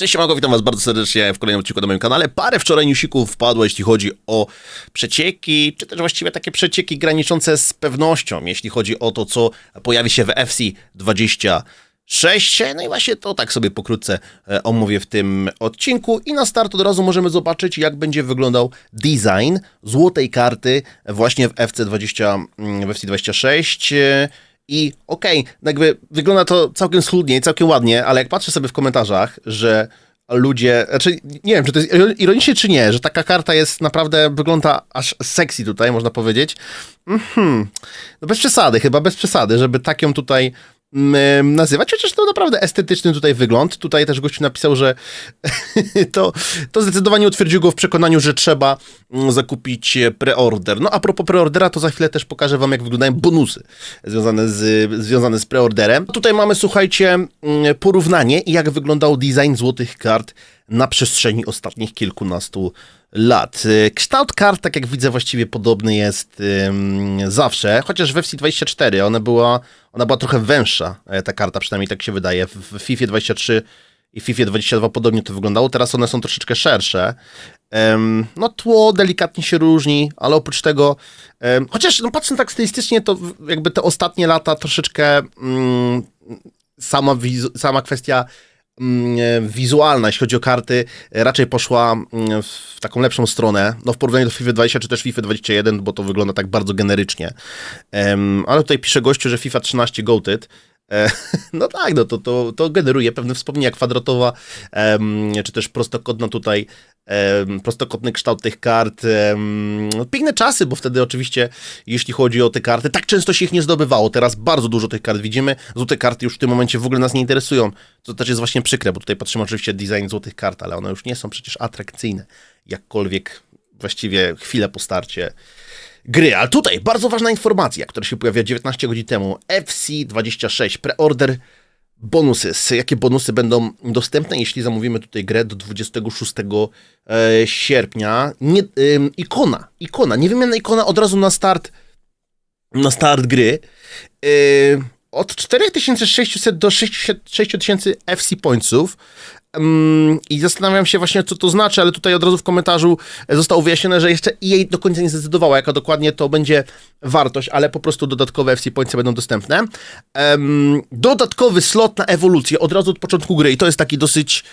Cześć, Mago, witam was bardzo serdecznie w kolejnym odcinku na moim kanale. Parę wczoraj newsików wpadło, jeśli chodzi o przecieki, czy też właściwie takie przecieki graniczące z pewnością, jeśli chodzi o to, co pojawi się w FC 26. No i właśnie to tak sobie pokrótce e, omówię w tym odcinku. I na start od razu możemy zobaczyć, jak będzie wyglądał design złotej karty właśnie w FC 20, mm, w FC 26. I okej, jakby wygląda to całkiem schludnie i całkiem ładnie, ale jak patrzę sobie w komentarzach, że ludzie, znaczy nie wiem, czy to jest ironicznie czy nie, że taka karta jest naprawdę, wygląda aż sexy tutaj, można powiedzieć. Mhm. No bez przesady, chyba bez przesady, żeby tak ją tutaj nazywać, chociaż to naprawdę estetyczny tutaj wygląd. Tutaj też gościu napisał, że to, to zdecydowanie utwierdził go w przekonaniu, że trzeba mm, zakupić preorder. No a propos preordera, to za chwilę też pokażę wam, jak wyglądają bonusy związane z, związane z preorderem. Tutaj mamy, słuchajcie, mm, porównanie, jak wyglądał design złotych kart na przestrzeni ostatnich kilkunastu lat. Y, Kształt kart, tak jak widzę, właściwie podobny jest ym, zawsze, chociaż w FC24 ona była, ona była trochę węższa, e, ta karta, przynajmniej tak się wydaje. W, w FIFA 23 i FIFA 22 podobnie to wyglądało, teraz one są troszeczkę szersze. Ym, no tło delikatnie się różni, ale oprócz tego, ym, chociaż no, patrząc tak stylistycznie, to jakby te ostatnie lata troszeczkę ym, sama, sama kwestia mm, wizualna, jeśli chodzi o karty, raczej poszła mm, w taką lepszą stronę. No w porównaniu do FIFA 20 czy też FIFA 21, bo to wygląda tak bardzo generycznie. Ale tutaj pisze gościu, że FIFA 13 goated. E, No tak, no to, to, to generuje pewne wspomnienia kwadratowa, czy też prostokątna tutaj, prostokątny kształt tych kart. no piękne czasy, bo wtedy oczywiście, jeśli chodzi o te karty, tak często się ich nie zdobywało. Teraz bardzo dużo tych kart widzimy. Złote karty już w tym momencie w ogóle nas nie interesują, co też jest właśnie przykre, bo tutaj patrzymy oczywiście design złotych kart, ale one już nie są przecież atrakcyjne, jakkolwiek właściwie chwilę po starcie gry. Ale tutaj bardzo ważna informacja, która się pojawia 19 godzin temu. FC26 preorder bonusy. Jakie bonusy będą dostępne, jeśli zamówimy tutaj grę do 26 e, sierpnia? Nie, ym, ikona, ikona, niewymienna ikona od razu na start na start gry. Od 4600 do 6000 FC pointsów. I zastanawiam się właśnie, co to znaczy, ale tutaj od razu w komentarzu zostało wyjaśnione, że jeszcze EA do końca nie zdecydowała, jaka dokładnie to będzie wartość, ale po prostu dodatkowe FC pointsy będą dostępne. Dodatkowy slot na ewolucję od razu od początku gry i to jest taki dosyć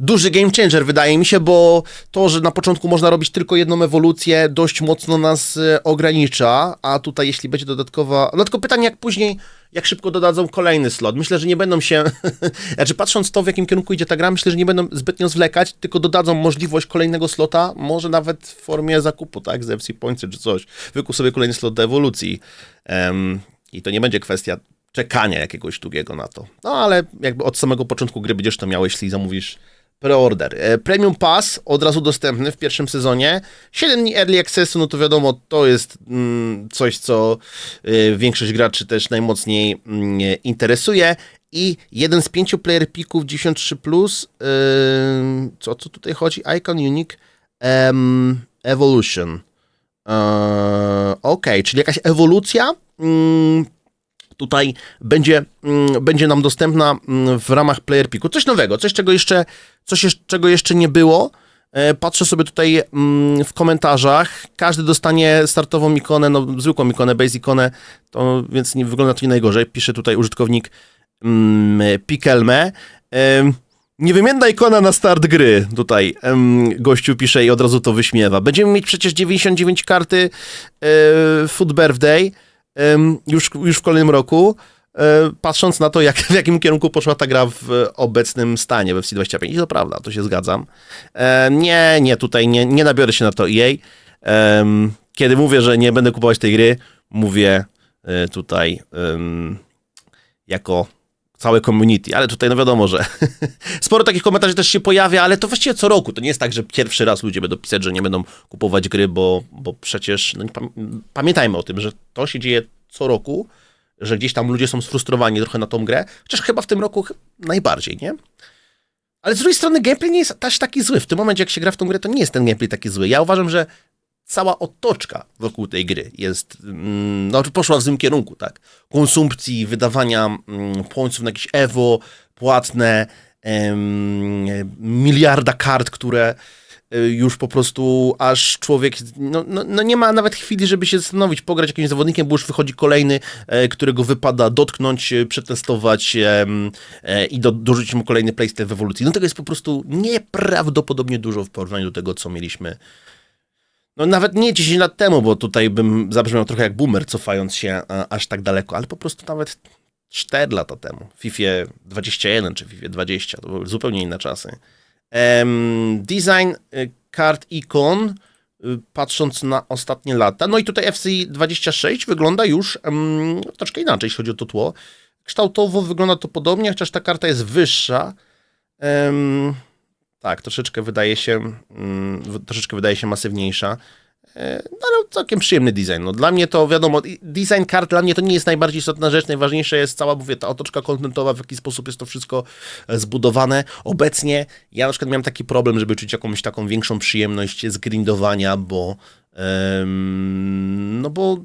duży game changer, wydaje mi się, bo to, że na początku można robić tylko jedną ewolucję, dość mocno nas e, ogranicza, a tutaj jeśli będzie dodatkowa... No tylko pytanie, jak później, jak szybko dodadzą kolejny slot. Myślę, że nie będą się... znaczy, patrząc to, w jakim kierunku idzie myślę, że nie będą zbytnio zwlekać, tylko dodadzą możliwość kolejnego slota, może nawet w formie zakupu, tak, z FC Pointsy czy coś. Wykup sobie kolejny slot do ewolucji. Em, I to nie będzie kwestia czekania jakiegoś długiego na to. No ale jakby od samego początku gry będziesz to miał, jeśli zamówisz preorder. E, Premium Pass od razu dostępny w pierwszym sezonie. 7 dni Early Accessu, no to wiadomo, to jest mm, coś, co y, większość graczy też najmocniej mm, interesuje. I jeden z pięciu player picków 93+, plus, yy, co, co tutaj chodzi? Icon Unique em, Evolution. Yy, ok, czyli jakaś ewolucja. Mm, tutaj będzie, mm, będzie nam dostępna mm, w ramach Player Picku. Coś nowego, coś czego jeszcze, coś czego jeszcze nie było. E, Patrzę sobie tutaj w komentarzach. Każdy dostanie startową ikonę, no zwykłą ikonę, base ikonę, to, więc nie wygląda to nie najgorzej. Pisze tutaj użytkownik mm, Pikelme. Em, Niewymienna ikona na start gry. Tutaj em, gościu pisze i od razu to wyśmiewa. Będziemy mieć przecież 99 karty e, Food Birthday em, już, już w kolejnym roku. E, patrząc na to, jak, w jakim kierunku poszła ta gra w obecnym stanie we FC25. I to prawda, to się zgadzam. E, nie, nie, tutaj nie, nie nabiorę się na to EA. Em, kiedy mówię, że nie będę kupować tej gry, mówię tutaj jako całe community, ale tutaj no wiadomo, że sporo takich komentarzy też się pojawia, ale to właściwie co roku. To nie jest tak, że pierwszy raz ludzie będą pisać, że nie będą kupować gry, bo, bo przecież no, pamiętajmy o tym, że to się dzieje co roku, że gdzieś tam ludzie są sfrustrowani trochę na tą grę, chociaż chyba w tym roku najbardziej, nie? Ale z drugiej strony gameplay nie jest aż taki zły. W tym momencie, jak się gra w tą grę, to nie jest ten gameplay taki zły. Ja uważam, że cała otoczka wokół tej gry jest, mm, no, poszła w złym kierunku, tak? Konsumpcji, wydawania mm, pońców na jakieś Evo, płatne, em, miliarda kart, które y, już po prostu aż człowiek no, no, no nie ma nawet chwili, żeby się zastanowić, pograć jakimś zawodnikiem, bo już wychodzi kolejny, e, którego wypada dotknąć, e, przetestować e, i do, dorzucić mu kolejny playstyle w ewolucji. No tego jest po prostu nieprawdopodobnie dużo w porównaniu do tego, co mieliśmy no nawet nie 10 lat temu, bo tutaj bym zabrzmiał trochę jak boomer, cofając się e, aż tak daleko, ale po prostu nawet 4 lata temu, w FIFA 21 czy FIFA 20, to były zupełnie inne czasy. Em, design y, kart ikon, y, patrząc na ostatnie lata, no i tutaj FC 26 wygląda już em, troszkę inaczej, jeśli chodzi o to tło. Kształtowo wygląda to podobnie, chociaż ta karta jest wyższa. Em, tak, troszeczkę wydaje się, mm, troszeczkę wydaje się masywniejsza. E, No ale całkiem przyjemny design. No, dla mnie to wiadomo, design kart dla mnie to nie jest najbardziej istotna rzecz. Najważniejsza jest cała, mówię, ta otoczka kontentowa, w jaki sposób jest to wszystko e, zbudowane. Obecnie ja na przykład miałem taki problem, żeby czuć jakąś taką większą przyjemność z grindowania, bo em, no bo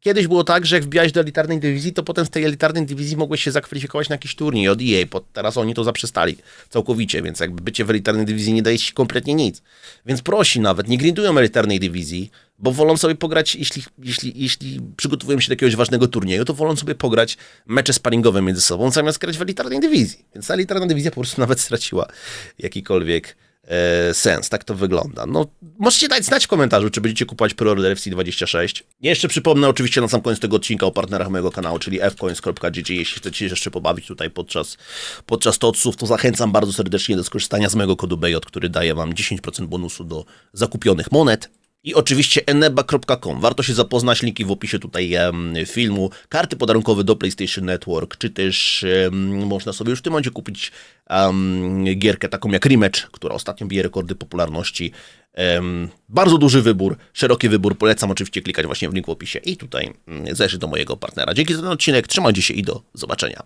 Kiedyś było tak, że jak wbijałeś do elitarnej dywizji, to potem z tej elitarnej dywizji mogłeś się zakwalifikować na jakiś turniej od EA, bo teraz oni to zaprzestali całkowicie, więc jakby bycie w elitarnej dywizji nie daje ci kompletnie nic. Więc prosi nawet, nie grindują elitarnej dywizji, bo wolą sobie pograć, jeśli, jeśli, jeśli przygotowują się do jakiegoś ważnego turnieju, to wolą sobie pograć mecze sparingowe między sobą, zamiast grać w elitarnej dywizji. Więc ta elitarna dywizja po prostu nawet straciła jakikolwiek sens. Tak to wygląda. No, możecie dać znać w komentarzu, czy będziecie kupować preorder FC26. Jeszcze przypomnę oczywiście na sam koniec tego odcinka o partnerach mojego kanału, czyli fcoins.gg. Jeśli chcecie się jeszcze pobawić tutaj podczas, podczas totsów, to zachęcam bardzo serdecznie do skorzystania z mojego kodu BJ, który daje wam 10% bonusu do zakupionych monet. I oczywiście eneba.com. Warto się zapoznać, linki w opisie tutaj em, filmu. Karty podarunkowe do PlayStation Network, czy też em, można sobie już w tym momencie kupić em, gierkę taką jak Rematch, która ostatnio bije rekordy popularności. Bardzo duży wybór, szeroki wybór. Polecam oczywiście klikać właśnie w link w opisie i tutaj mm, zajrzeć do mojego partnera. Dzięki za ten odcinek, trzymajcie się i do zobaczenia.